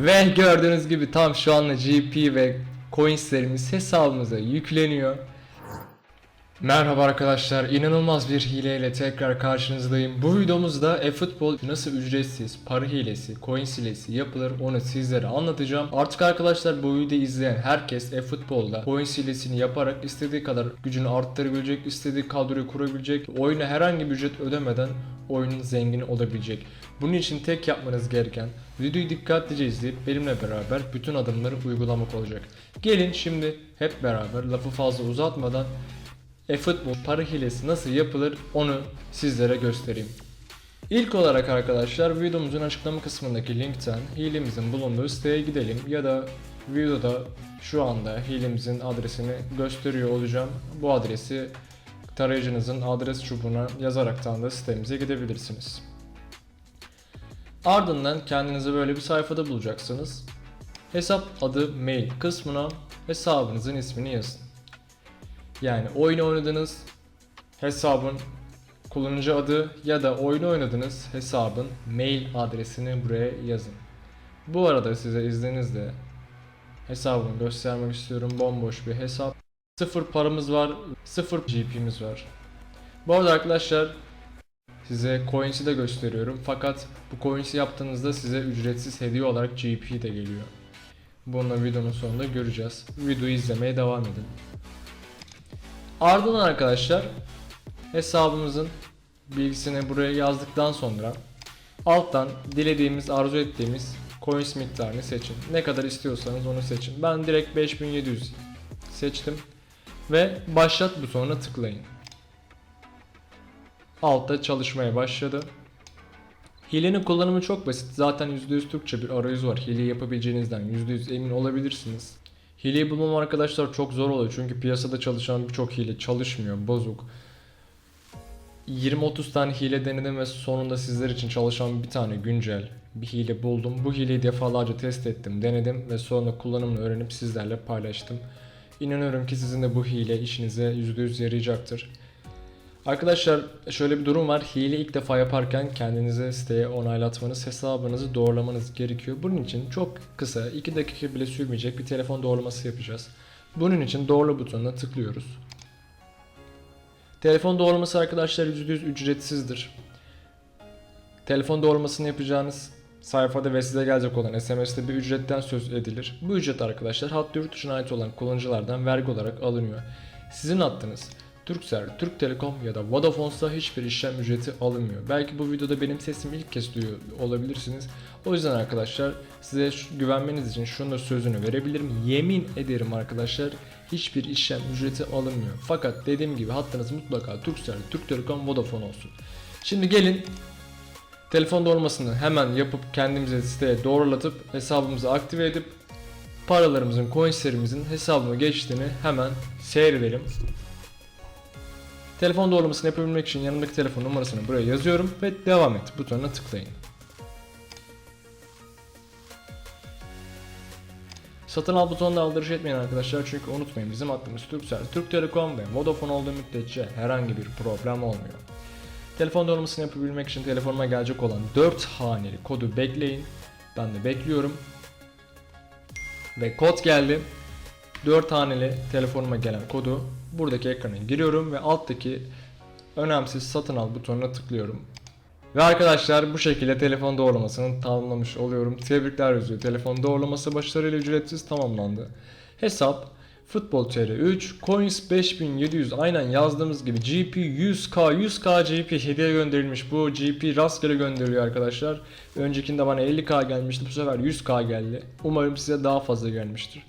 Ve gördüğünüz gibi tam şu anda GP ve coinslerimiz hesabımıza yükleniyor. Merhaba arkadaşlar, inanılmaz bir hileyle tekrar karşınızdayım. Bu videomuzda eFootball nasıl ücretsiz para hilesi, coins hilesi yapılır onu sizlere anlatacağım. Artık arkadaşlar bu videoyu izleyen herkes eFootball'da coins hilesini yaparak istediği kadar gücünü arttırabilecek, istediği kadroyu kurabilecek, oyuna herhangi bir ücret ödemeden oyunun zengini olabilecek. Bunun için tek yapmanız gereken videoyu dikkatlice izleyip benimle beraber bütün adımları uygulamak olacak. Gelin şimdi hep beraber lafı fazla uzatmadan eFootball para hilesi nasıl yapılır onu sizlere göstereyim. İlk olarak arkadaşlar videomuzun açıklama kısmındaki linkten hilemizin bulunduğu siteye gidelim ya da videoda şu anda hilemizin adresini gösteriyor olacağım. Bu adresi tarayıcınızın adres çubuğuna yazaraktan da sitemize gidebilirsiniz. Ardından kendinizi böyle bir sayfada bulacaksınız. Hesap adı mail kısmına hesabınızın ismini yazın. Yani oyun oynadığınız hesabın kullanıcı adı ya da oyunu oynadığınız hesabın mail adresini buraya yazın. Bu arada size izninizle hesabımı göstermek istiyorum. Bomboş bir hesap. Sıfır paramız var, sıfır GP'miz var. Bu arada arkadaşlar size coins'i de gösteriyorum. Fakat bu coins'i yaptığınızda size ücretsiz hediye olarak GP de geliyor. Bunu videonun sonunda göreceğiz. Videoyu izlemeye devam edin. Ardından arkadaşlar hesabımızın bilgisini buraya yazdıktan sonra alttan dilediğimiz, arzu ettiğimiz coins miktarını seçin. Ne kadar istiyorsanız onu seçin. Ben direkt 5700 seçtim ve başlat butonuna tıklayın. Altta çalışmaya başladı. Hilenin kullanımı çok basit. Zaten %100 Türkçe bir arayüz var. Hile yapabileceğinizden %100 emin olabilirsiniz. Hileyi bulmam arkadaşlar çok zor oluyor çünkü piyasada çalışan birçok hile çalışmıyor, bozuk. 20-30 tane hile denedim ve sonunda sizler için çalışan bir tane güncel bir hile buldum. Bu hileyi defalarca test ettim, denedim ve sonra kullanımını öğrenip sizlerle paylaştım. İnanıyorum ki sizin de bu hile işinize %100 yarayacaktır. Arkadaşlar şöyle bir durum var. Hile ilk defa yaparken kendinize siteye onaylatmanız, hesabınızı doğrulamanız gerekiyor. Bunun için çok kısa, 2 dakika bile sürmeyecek bir telefon doğrulaması yapacağız. Bunun için doğrula butonuna tıklıyoruz. Telefon doğrulaması arkadaşlar %100 ücretsizdir. Telefon doğrulamasını yapacağınız sayfada ve size gelecek olan SMS'te bir ücretten söz edilir. Bu ücret arkadaşlar hat yurt dışına ait olan kullanıcılardan vergi olarak alınıyor. Sizin hattınız Turkcell, Türk Telekom ya da Vodafone'sa hiçbir işlem ücreti alınmıyor. Belki bu videoda benim sesimi ilk kez duyuyor olabilirsiniz. O yüzden arkadaşlar size güvenmeniz için şunu sözünü verebilirim. Yemin ederim arkadaşlar hiçbir işlem ücreti alınmıyor. Fakat dediğim gibi hattınız mutlaka Turkcell, Türk Telekom, Vodafone olsun. Şimdi gelin telefon doğrulmasını hemen yapıp kendimize siteye doğrulatıp hesabımızı aktive edip paralarımızın, coinslerimizin hesabıma geçtiğini hemen seyredelim. Telefon doğrulamasını yapabilmek için yanımdaki telefon numarasını buraya yazıyorum ve devam et butonuna tıklayın. Satın al butonuna aldırış etmeyin arkadaşlar çünkü unutmayın bizim hattımız Turkcell, Türk Telekom ve Vodafone olduğu müddetçe herhangi bir problem olmuyor. Telefon doğrulamasını yapabilmek için telefonuma gelecek olan 4 haneli kodu bekleyin. Ben de bekliyorum. Ve kod geldi. 4 haneli telefonuma gelen kodu buradaki ekrana giriyorum ve alttaki önemsiz satın al butonuna tıklıyorum. Ve arkadaşlar bu şekilde telefon doğrulamasını tamamlamış oluyorum. Tebrikler yazıyor. Telefon doğrulaması başarıyla ücretsiz tamamlandı. Hesap Futbol TR 3 Coins 5700 aynen yazdığımız gibi GP 100k 100k GP hediye gönderilmiş. Bu GP rastgele gönderiliyor arkadaşlar. Öncekinde bana 50k gelmişti. Bu sefer 100k geldi. Umarım size daha fazla gelmiştir.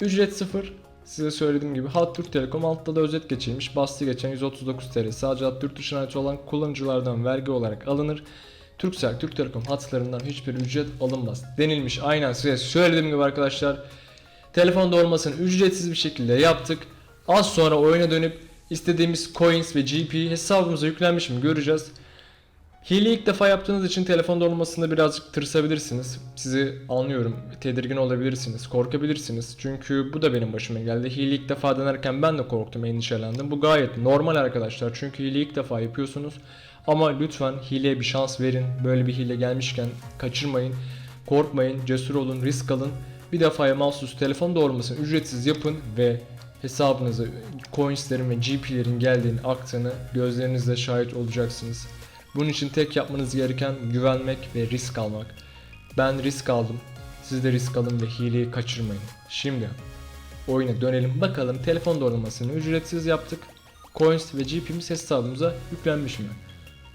Ücret sıfır. Size söylediğim gibi Hat Türk Telekom altta da özet geçilmiş. Bastı geçen 139 TL. Sadece Hat Türk dışına ait olan kullanıcılardan vergi olarak alınır. Turkcell, Türk Telekom hatlarından hiçbir ücret alınmaz denilmiş. Aynen size söylediğim gibi arkadaşlar. Telefon doğrulmasını ücretsiz bir şekilde yaptık. Az sonra oyuna dönüp istediğimiz coins ve GP hesabımıza yüklenmiş mi göreceğiz. Hile ilk defa yaptığınız için telefon doğrulmasında birazcık tırsabilirsiniz. Sizi anlıyorum. Tedirgin olabilirsiniz. Korkabilirsiniz. Çünkü bu da benim başıma geldi. Hile ilk defa denerken ben de korktum, endişelendim. Bu gayet normal arkadaşlar. Çünkü hile ilk defa yapıyorsunuz. Ama lütfen hileye bir şans verin. Böyle bir hile gelmişken kaçırmayın. Korkmayın, cesur olun, risk alın. Bir defaya mahsus telefon doğrulmasını ücretsiz yapın ve hesabınıza coinslerin ve GP'lerin geldiğini aktığını gözlerinizle şahit olacaksınız. Bunun için tek yapmanız gereken güvenmek ve risk almak. Ben risk aldım. Siz de risk alın ve hileyi kaçırmayın. Şimdi oyuna dönelim bakalım telefon doğrulmasını ücretsiz yaptık. Coins ve GP'miz hesabımıza yüklenmiş mi?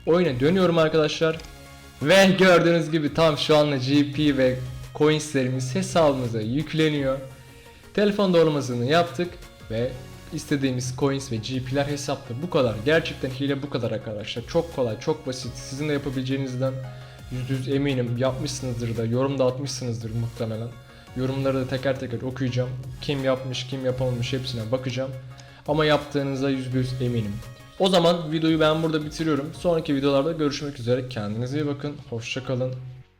Oyuna dönüyorum arkadaşlar. Ve gördüğünüz gibi tam şu anda GP ve coinslerimiz hesabımıza yükleniyor. Telefon doğrulmasını yaptık ve istediğimiz coins ve GP'ler hesapta. Bu kadar. Gerçekten hile bu kadar arkadaşlar. Çok kolay, çok basit. Sizin de yapabileceğinizden %100 eminim. Yapmışsınızdır da, yorum da atmışsınızdır muhtemelen. Yorumları da teker teker okuyacağım. Kim yapmış, kim yapamamış hepsine bakacağım. Ama yaptığınıza %100 eminim. O zaman videoyu ben burada bitiriyorum. Sonraki videolarda görüşmek üzere. Kendinize iyi bakın. Hoşçakalın.